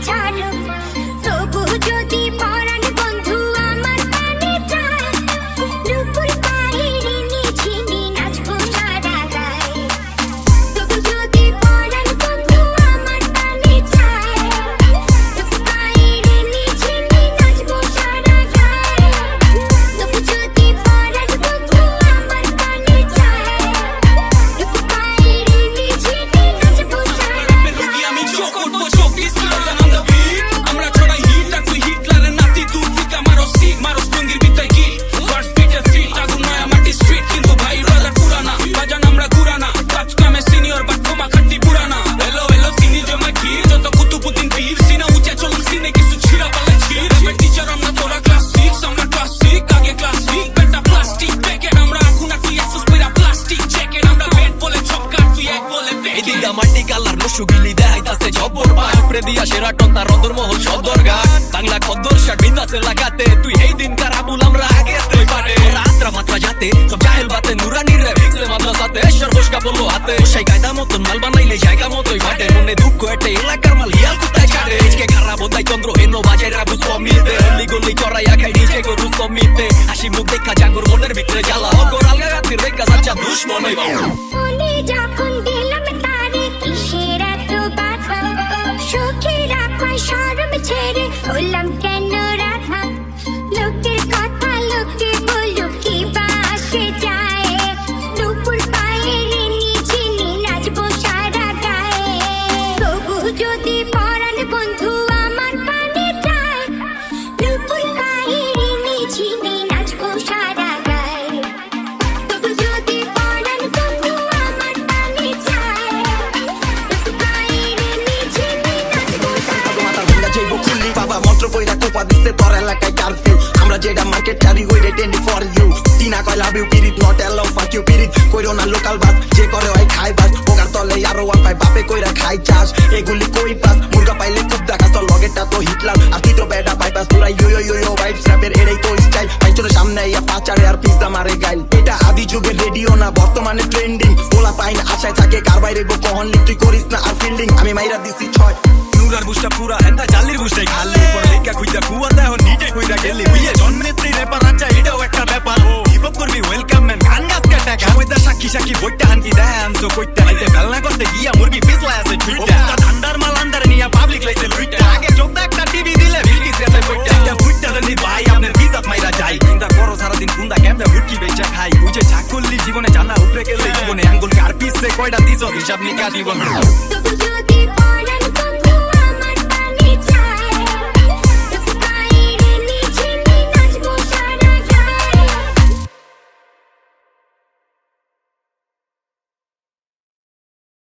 time to go. সুগিলি দেখাইতাছে ঝব্বর পাক প্রেদিয়া Sheraton তার রদর মহল সদর গান বাংলা খদ্দর শাক বিন্দাসে লাগাতে তুই এই দিন কার আবুল আমরা আগে তুই পারে। রাত্রা মাত্রা যাতে সব জাহেল বাতে, নুরানির রে ভিক্সে মাদ্রাসাতে সর্বস কাপড় হাতে। সেই গায়দা মতন, মাল বানাইলে জায়গা মতোই ফাটে মনে দুঃখ একটা এলাকার মাল হিয়াল কোথায় ছাড়ে? আজকে খারা বোধাই চন্দ্র, হেন বাজায় রাবুস কমিতে গলি গলি চড়াইয়া খাই নিজে গরু কমিতে হাসি মুখ দেখা জাগর, মনের ভিতরে জ্বালা অগর রাখা সরম ছেড়ে হলাম দিচ্ছে তোর এলাকায় কারফিউ আমরা যেটা মার্কেট চারি হইরে টেন্ডি ফর ইউ টিনা কয় লাভ ইউ পিরিত নট এলাও ফাক ইউ পিরিত কইরো না লোকাল বাস যে করে হয় খাই বাস ওগার তলে আরও ওয়ান পাই বাপে কইরা খাই চাষ। এগুলি কই পাস মুরগা পাইলে খুব দেখাস তোর লগেরটা তো হিটলাম আর তুই তো বেডা বাইপাস তোরা ইয়ো ইয়ো ইয়ো ভাইব স্র্যাপের এটাই তো স্টাইল পাইচোর সামনে ইয়া পাচারে আর পিজা মারে গাইল। এটা আদি যুগে রেডিও না, বর্তমানে ট্রেন্ডিং ওলা পাইন আশায় থাকে কার বাইরে গো কহন লিখ তুই করিস না, আর ফিল্ডিং আমি মাইরা দিছি ছয়। নুরার বুঝটা পুরা হেন্তা জাল্লির বুঝটাই খালি। কইরা গেলি বুঝে জন্মেত্রী রেপার আচ্ছা এটাও একটা ব্যাপার হিপ হপ করবি ওয়েলকাম ম্যান গান গাছ কাটা সময়টা সাক্ষী সাক্ষী বইটা হানকি দেয় আনছো কইতে আইতে ফেলনা করতে গিয়া মুরগি পিছলা আছে ঠান্ডার মাল নিয়া পাবলিক লাইছে লুইটা আগে একটা টিভি দিলে বিলকিস গেছে কইটা দেনি ভাই মাইরা যাই চিন্তা করো সারাদিন কুন্দা কেমনে হুটকি বেচা খাই বুঝে জীবনে জানা উপরে গেলে জীবনে আঙ্গুল কার পিছে কয়টা দিছ হিসাব নিকা জীবন